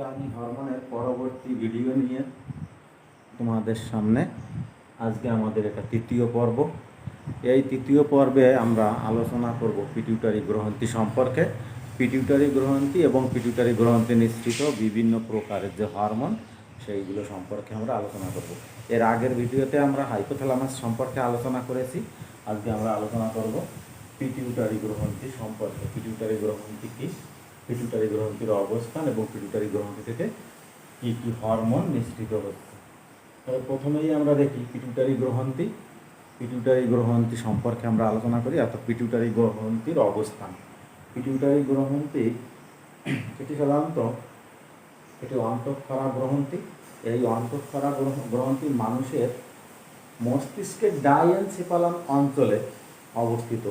রানী হরমোনের পরবর্তী ভিডিও নিয়ে তোমাদের সামনে। আজকে আমাদের এটা তৃতীয় পর্ব। এই তৃতীয় পর্বে আমরা আলোচনা করব পিটিউটারি গ্রন্থি সম্পর্কে। পিটিউটারি গ্রন্থি এবং পিটিউটারি গ্রন্থি নিশ্চিত বিভিন্ন প্রকারের যে হরমোন, সেইগুলো সম্পর্কে আমরা আলোচনা করব। এর আগের ভিডিওতে আমরা হাইপোথ্যালামাস সম্পর্কে আলোচনা করেছি। আজকে আমরা আলোচনা করব পিটিউটারি গ্রন্থি সম্পর্কে। পিটিউটারি গ্রহণটি কি? পিটুটারি গ্রন্থির অবস্থান এবং পিটুটারি গ্রন্থি থেকে কি কি হরমোন নিঃসৃত হচ্ছে। তবে প্রথমেই আমরা দেখি পিটুটারি গ্রন্থি পিটুটারি গ্রন্থি সম্পর্কে আমরা আলোচনা করি, অর্থাৎ পিটুটারি গ্রন্থির অবস্থান। পিটুটারি গ্রন্থি এটি সাধারণত এটি অন্তঃক্ষরা গ্রন্থি এই অন্তঃক্ষরা গ্রহ- গ্রন্থি মানুষের মস্তিষ্কের ডাইএনসিপালাম অঞ্চলে অবস্থিত।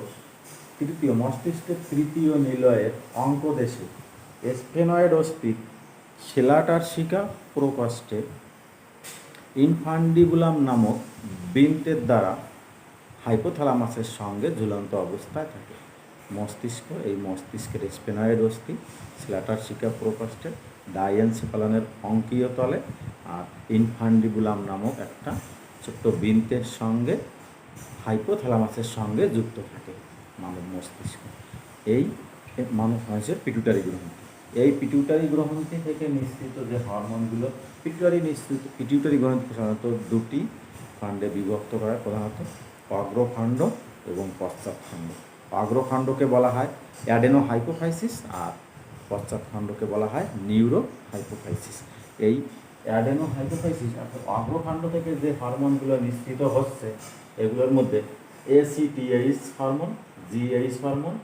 তৃতীয় মস্তিষ্কের তৃতীয় নিলয়ের অঙ্কদেশে স্ফেনয়েড অস্থির সেলাটার্সিকা প্রকষ্টে ইনফান্ডিবুলাম নামক বিন্টের দ্বারা হাইপোথ্যালামাসের সঙ্গে ঝুলন্ত অবস্থায় থাকে। মস্তিষ্ক, এই মস্তিষ্কের স্পেনয়েড অস্থি স্ল্যাটার্সিকা প্রকষ্টে ডাইএনসিপালনের অঙ্কীয় তলে আর ইনফান্ডিবুলাম নামক একটা ছোট্ট বিন্তের সঙ্গে হাইপোথ্যালামাসের সঙ্গে যুক্ত থাকে। মানব মস্তিষ্ক। এই মানব মানুষের পিটুটারি গ্রন্থি এই পিটুটারি গ্রন্থি থেকে নিঃসৃত যে হরমোনগুলো পিটুটারি নিঃসৃত পিটুটারি গ্রন্থি সাধারণত দুটি খণ্ডে বিভক্ত করা প্রধানত অগ্রখণ্ড এবং পশ্চাৎখণ্ড। অগ্রখণ্ডকে বলা হয় অ্যাডেনো হাইপোফাইসিস আর পশ্চাৎখণ্ডকে বলা হয় নিউরো হাইপোফাইসিস এই অ্যাডেনো হাইপোফাইসিস অর্থাৎ অগ্রখণ্ড থেকে যে হরমোনগুলো নিঃসৃত হচ্ছে, এগুলোর মধ্যে ACTH hormone GH hormone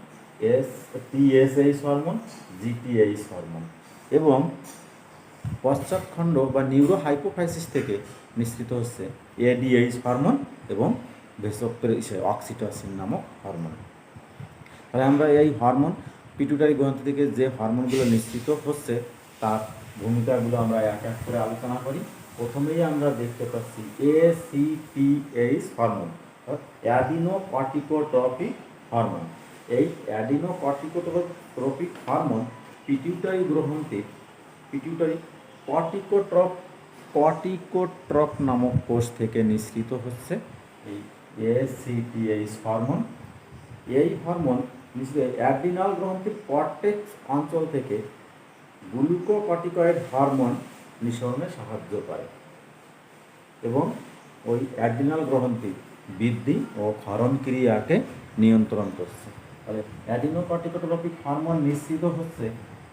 S TSH hormone GTH hormone এবং পশ্চাৎখণ্ড বা নিউরো হাইপোফাইসিস থেকে নিঃসৃত হচ্ছে এডিএইচ হরমোন এবং ভেসোপ্রের অক্সিটোসিন নামক হরমোন তাহলে আমরা এই হরমোন পিটুটারি গ্রন্থি থেকে যে হরমোনগুলো নিঃসৃত হচ্ছে, তার ভূমিকাগুলো আমরা এক এক করে আলোচনা করি। প্রথমেই আমরা দেখতে পাচ্ছি ACTH hormone adeno corticotropic hormone এই অ্যাডিনো কর্টিকোট্রপিক হরমোন পিটিউটারি গ্রন্থির পিটিউটারি কর্টিকোট্রপ কর্টিকোট্রপ নামক কোষ থেকে নিঃসৃত হচ্ছে। এই এসিটিএইচ হরমোন এই হরমোন নিশ্চয়ই অ্যাডিনাল গ্রন্থির কর্টেক্স অঞ্চল থেকে গ্লুকোকর্টিকয়েড হরমোন নিঃসরণে সাহায্য করে এবং ওই অ্যাডিনাল গ্রন্থি বৃদ্ধি ও ক্ষরণ ক্রিয়াকে নিয়ন্ত্রণ করছে। তাহলে অ্যাডিনোকর্টিকোট্রপিক হরমোন নিঃসৃত হচ্ছে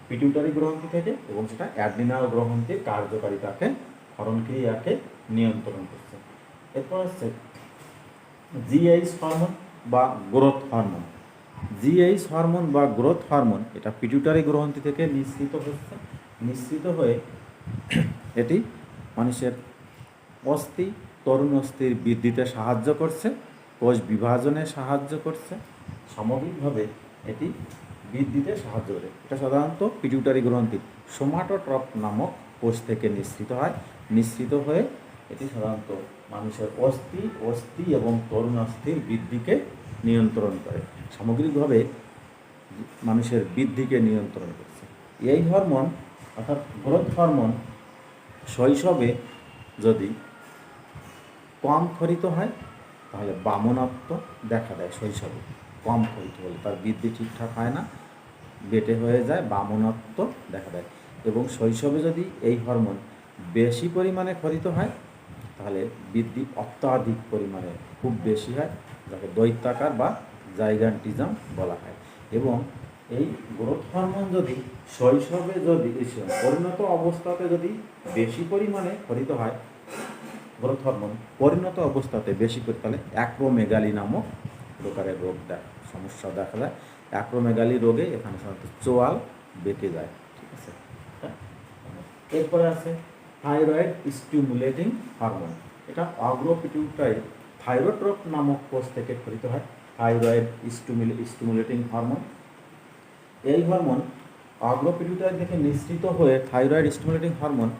পিটুটারি গ্রন্থি থেকে এবং সেটা অ্যাডিনাল গ্রন্থির কার্যকারিতাকে ক্ষরণ ক্রিয়াকে নিয়ন্ত্রণ করছে। এরপর হচ্ছে জিএইচ হরমোন বা গ্রোথ হরমোন। জিএইচ হরমোন বা গ্রোথ হরমোন এটা পিটিউটারি গ্রন্থি থেকে নিঃসৃত হচ্ছে। নিঃসৃত হয়ে এটি মানুষের অস্থি তরুণ অস্থির বৃদ্ধিতে সাহায্য করছে। কোষ বিভাজনে সাহায্য করছে, সামগ্রিকভাবে এটি বৃদ্ধিতে সাহায্য করে। এটা সাধারণত পিটুটারি গ্রন্থির সোমাটোট্রপ নামক কোষ থেকে নিঃসৃত হয়। নিঃসৃত হয়ে এটি সাধারণত মানুষের অস্থি অস্থি এবং তরুণ অস্থির বৃদ্ধিকে নিয়ন্ত্রণ করে। সামগ্রিকভাবে মানুষের বৃদ্ধিকে নিয়ন্ত্রণ করছে। এই হরমোন, অর্থাৎ গ্রোথ হরমোন, শৈশবে যদি কম খরিত হয় তাহলে বামনত্ব দেখা দেয় শৈশবে। কম খরিত হলে তার বৃদ্ধি ঠিকঠাক হয় না, বেটে হয়ে যায় বামনত্ব দেখা দেয়। এবং শৈশবে যদি এই হরমোন বেশি পরিমাণে খরিত হয়, তাহলে বৃদ্ধি অত্যাধিক পরিমাণে খুব বেশি হয়, যাকে দৈত্যাকার বা জাইগান্টিজম বলা হয়। এবং এই গ্রোথ হরমোন যদি শৈশবে যদি পরিণত অবস্থাতে যদি বেশি পরিমাণে খরিত হয় গ্রোথ হরমোন পরিণত অবস্থাতে বেশি করে তাহলে অ্যাক্রোমেগালি নামক প্রকারের রোগ সমস্যা দেখা যায় অ্যাক্রোমেগালি রোগে এখানে সাধারণত চোয়াল বেঁকে যায়, ঠিক আছে? হ্যাঁ? এরপরে আছে থাইরয়েড স্টিমুলেটিং হরমোন। এটা অগ্রপিটিউটাই থাইরোট্রপ নামক কোষ থেকে খরিত হয়, থাইরয়েড স্টিমুলে, স্টিমুলেটিং হরমোন। এই হরমোন অগ্রপিটিউটাই থেকে নিঃসৃত হয়ে থাইরয়েড স্টিমুলেটিং হরমোন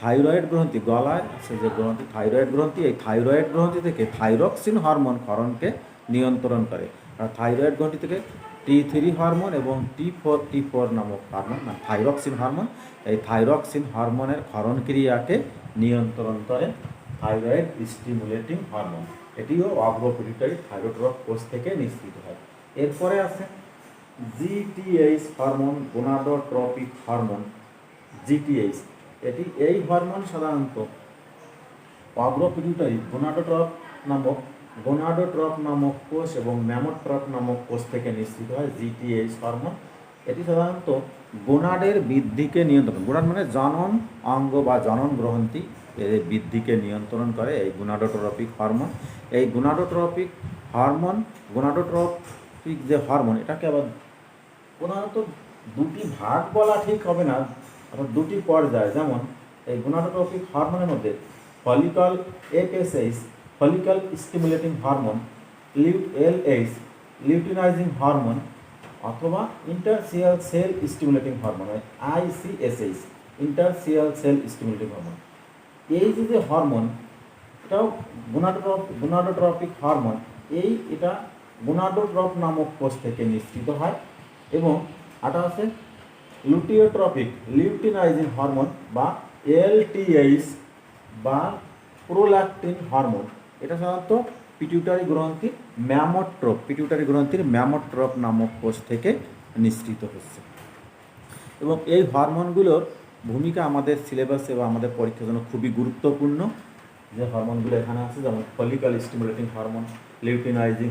থাইরয়েড গ্রন্থি, গলায় সে যে গ্রন্থি, থাইরয়েড গ্রন্থি, এই থাইরয়েড গ্রন্থি থেকে থাইরক্সিন হরমোন ক্ষরণকে নিয়ন্ত্রণ করে। আর থাইরয়েড গ্রন্থি থেকে টি থ্রি হরমোন এবং টি ফোর টি ফোর নামক হরমোন মানে থাইরক্সিন হরমোন, এই থাইরক্সিন হরমোনের ক্ষরণ ক্রিয়াকে নিয়ন্ত্রণ করে থাইরয়েড স্টিমুলেটিং হরমোন। এটিও অগ্রপিটুইটারি থাইরোট্রপ কোষ থেকে নিঃসৃত হয়। এরপরে আছে GTH hormone, gonadotropic hormone GTH এটি এই হরমোন সাধারণত অগ্রপিটুইটারি গোনাডোট্রপ নামক গোনাডোট্রপ নামক কোষ এবং ম্যামোট্রপ নামক কোষ থেকে নিঃসৃত হয়, জিটিএইচ হরমোন এটি সাধারণত গোনাডের বৃদ্ধিকে নিয়ন্ত্রণ, গোনাড মানে জনন অঙ্গ বা জনন গ্রন্থি এর বৃদ্ধিকে নিয়ন্ত্রণ করে এই গুনাডোট্রপিক হরমোন এই গুনাডোট্রপিক হরমোন গুনাডোট্রপিক যে হরমোন এটাকে আবার প্রধানত দুটি ভাগ বলা ঠিক হবে না অর্থাৎ দুটি পর্যায়, যেমন এই গুনাডোট্রপিক হরমোনের মধ্যে follicle FSH follicle stimulating hormone lute LH luteinizing hormone অথবা interstitial cell stimulating hormone ICSH interstitial cell stimulating hormone এই যে যে হরমোন এটাও গুনাডোট্রপ গুনাডোট্রপিক হরমোন এই এটা গুনাডোট্রপ নামক কোষ থেকে নিঃসৃত হয় এবং এটা আছে লুটিওট্রপিক লিউটিনাইজিং হরমোন বা এলটিএইচ বা প্রোল্যাকটিন হরমোন এটা সাধারণত পিটিউটারি গ্রন্থির ম্যামোট্রপ পিটিউটারি গ্রন্থির ম্যামোট্রপ নামক কোষ থেকে নিঃসৃত হচ্ছে। এবং এই হরমোনগুলোর ভূমিকা আমাদের সিলেবাসে বা আমাদের পরীক্ষার জন্য খুবই গুরুত্বপূর্ণ। যে হরমোনগুলো এখানে আছে, যেমন follicle stimulating hormone luteinizing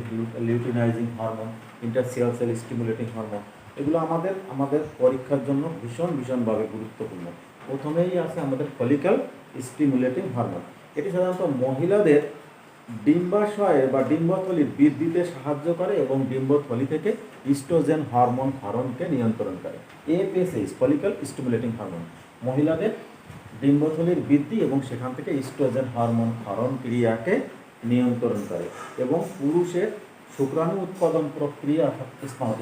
luteinizing hormone interstitial cell stimulating hormone এগুলো আমাদের আমাদের পরীক্ষার জন্য ভীষণ, ভীষণভাবে গুরুত্বপূর্ণ। প্রথমেই আছে আমাদের ফলিকাল স্টিমুলেটিং হরমোন। এটি সাধারণত মহিলাদের ডিম্বাশয়ের বা ডিম্বথলির বৃদ্ধিতে সাহায্য করে এবং ডিম্বথলি থেকে ইস্ট্রোজেন হরমোন ক্ষরণকে নিয়ন্ত্রণ করে। FSH follicle stimulating hormone. মহিলাদের ডিম্বথলির বৃদ্ধি এবং সেখান থেকে ইস্ট্রোজেন হরমোন ক্ষরণ ক্রিয়াকে নিয়ন্ত্রণ করে এবং পুরুষের শুক্রাণু উৎপাদন প্রক্রিয়া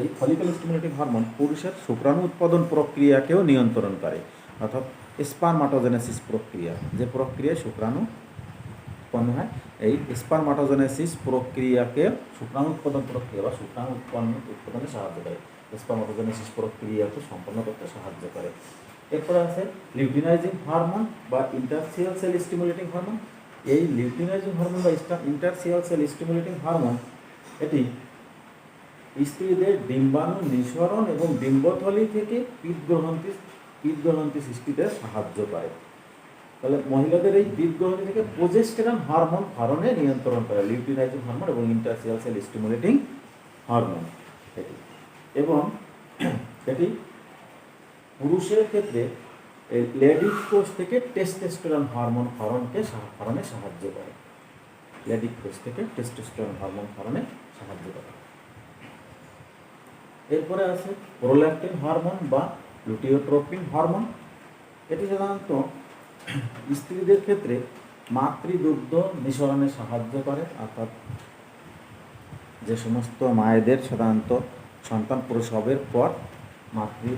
এই ফলিক্যাল স্টিমুলেটিং হরমোন পুরুষের শুক্রাণু উৎপাদন প্রক্রিয়াকেও নিয়ন্ত্রণ করে, অর্থাৎ স্পারমাটোজেনেসিস প্রক্রিয়া। যে প্রক্রিয়ায় শুক্রাণু উৎপন্ন হয়, এই স্পারমাটোজেনেসিস প্রক্রিয়াকে শুক্রাণু উৎপাদন প্রক্রিয়া বা শুক্রাণু উৎপন্ন উৎপাদনে সাহায্য করে। স্পারমাটোজেনেসিস প্রক্রিয়াকে সম্পন্ন করতে সাহায্য করে। এরপরে আছে লিউটিনাইজিং হরমোন বা ইন্টারসিয়াল সেল স্টিমুলেটিং হরমোন এই লিউটিনাইজিং হরমোন বা ইন্টারসিয়াল সেল স্টিমুলেটিং হরমোন এটি স্ত্রীদের ডিম্বাণু নিঃসরণ এবং ডিম্বথলি থেকে পিতগ্রহন্তি পিতগ্রহন্তি সৃষ্টিতে সাহায্য পায়। তাহলে মহিলাদের এই বীরগ্রহণী থেকে প্রোজেস্টেরন হরমোন ক্ষরণে নিয়ন্ত্রণ করে, লিউটিনাইজিং হরমোন এবং ইন্টারসিয়াল সেল স্টিমুলেটিং হরমোন এটি। এবং এটি পুরুষের ক্ষেত্রে লেডিক কোষ থেকে টেস্টোস্টেরন হরমোন ক্ষরণকে ক্ষরণে সাহায্য করে। লেডিক কোষ থেকে টেস্টোস্টেরন হরমোন ক্ষরণে সাহায্য করে এরপরে আছে প্রোল্যাকটিন হরমোন বা লুটিওট্রোপিন হরমোন এটি সাধারণত স্ত্রীদের ক্ষেত্রে মাতৃদুগ্ধ নিঃসরণে সাহায্য করে, অর্থাৎ যে সমস্ত মায়েদের সাধারণত সন্তান প্রসবের পর মাতৃ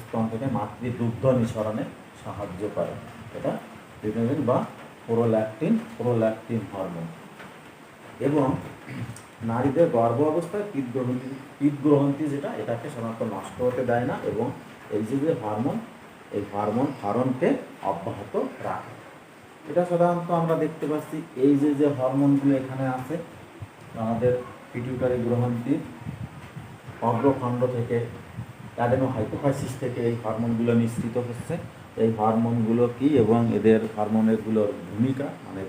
স্তন থেকে মাতৃদুগ্ধ নিঃসরণে সাহায্য করে। এটা ভিটামিন বা প্রোল্যাকটিন প্রোল্যাকটিন হরমোন এবং নারীদের গর্ভ অবস্থায় পিতগ্রহণী পিতগ্রহণতি যেটা, এটাকে সাধারণত নষ্ট হতে দেয় না এবং এই যে যে হরমোন এই হরমোন ক্ষরণকে অব্যাহত রাখে। এটা সাধারণত আমরা দেখতে পাচ্ছি, এই যে যে হরমোনগুলো এখানে আছে, আমাদের পিটিউটারি গ্রহণটির অগ্রখণ্ড থেকে অ্যাডেনো হাইপোফাইসিস থেকে এই হরমোনগুলো নিঃসৃত হচ্ছে। এই হরমোনগুলো কি এবং এদের হরমোনগুলোর ভূমিকা মানে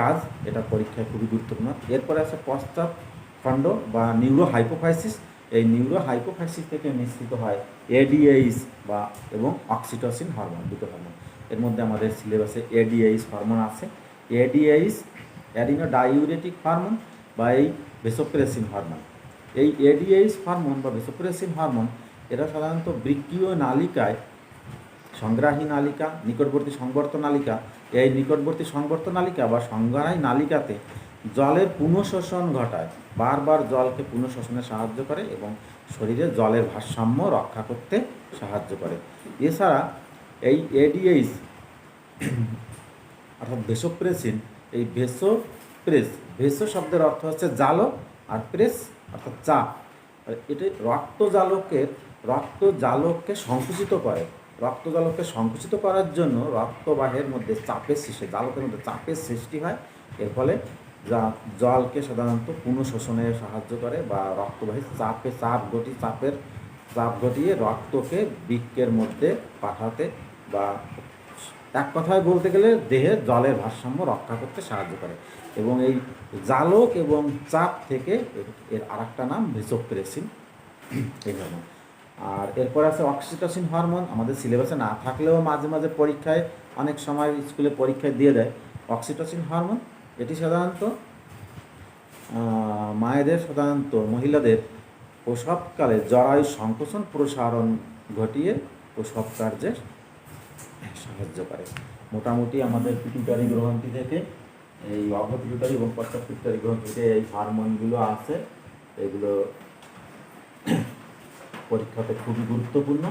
কাজ, এটা পরীক্ষায় খুবই গুরুত্বপূর্ণ। এরপরে আছে পশ্চাৎ খণ্ড বা নিউরো হাইপোফাইসিস এই নিউরো হাইপোফাইসিস থেকে নিঃসৃত হয় এডিএইস বা এবং অক্সিটোসিন হরমোন দুটো হরমোন এর মধ্যে আমাদের সিলেবাসে এডিএইচ হরমোন আছে। এডিএইচ অ্যাডিনো ডাইউরেটিক হরমোন বা এই ভেসোপ্রেসিন হরমোন এই এডিএইচ হরমোন বা ভেসোপ্রেসিন হরমোন এরা সাধারণত বৃক্কীয় নালিকায় সংগ্রাহী নালিকা, নিকটবর্তী সংবর্ত নালিকা। এই নিকটবর্তী সংবর্ত নালিকা বা সংগ্রাহী নালিকাতে জলের পুনঃশোষণ ঘটায়। বারবার জলকে পুনঃশোষণে সাহায্য করে এবং শরীরে জলের ভারসাম্য রক্ষা করতে সাহায্য করে। এছাড়া এই এডিএইচ অর্থাৎ ভেসোপ্রেসিন এই ভেসোপ্রেস ভেসো শব্দের অর্থ হচ্ছে জালো আর প্রেস, অর্থাৎ চাপ রক্ত জালকের রক্ত জালককে সংকুচিত করে। রক্তজালককে সংকুচিত করার জন্য রক্তবাহের মধ্যে চাপের সৃষ্টি, জালকের মধ্যে চাপের সৃষ্টি হয়। এর ফলে জলকে সাধারণত পুনঃশোষণে সাহায্য করে বা রক্তবাহী চাপে, চাপ ঘটি, চাপের, চাপ ঘটিয়ে রক্তকে বৃক্ষের মধ্যে পাঠাতে বা এক কথায় বলতে গেলে দেহের জলের ভারসাম্য রক্ষা করতে সাহায্য করে। এবং এই জালক এবং চাপ থেকে এর- আরেকটা নাম ভেসোপ্রেসিন। এই হরমোন আর এরপর আছে অক্সিটোসিন হরমোন, আমাদের সিলেবাসে না থাকলেও মাঝে মাঝে পরীক্ষায়, অনেক সময় স্কুলে পরীক্ষায় দিয়ে দেয়। অক্সিটোসিন হরমোন, এটি সাধারণত মায়েদের সাধারণত মহিলাদের প্রসবকালে জরায়ু সংকোচন প্রসারণ ঘটিয়ে প্রসব কার্যে সাহায্য করে। মোটামুটি আমাদের পিটুটারি গ্রন্থি থেকে, এই অভ্যপিটুটারি এবং পশ্চাৎ পিটুটারি গ্রন্থি থেকে এই হরমোনগুলো আছে। এগুলো পরীক্ষাতে খুবই গুরুত্বপূর্ণ।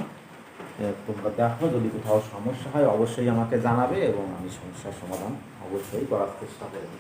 তোমরা দেখো, যদি কোথাও সমস্যা হয়, অবশ্যই আমাকে জানাবে এবং আমি সমস্যার সমাধান অবশ্যই করার চেষ্টা করব।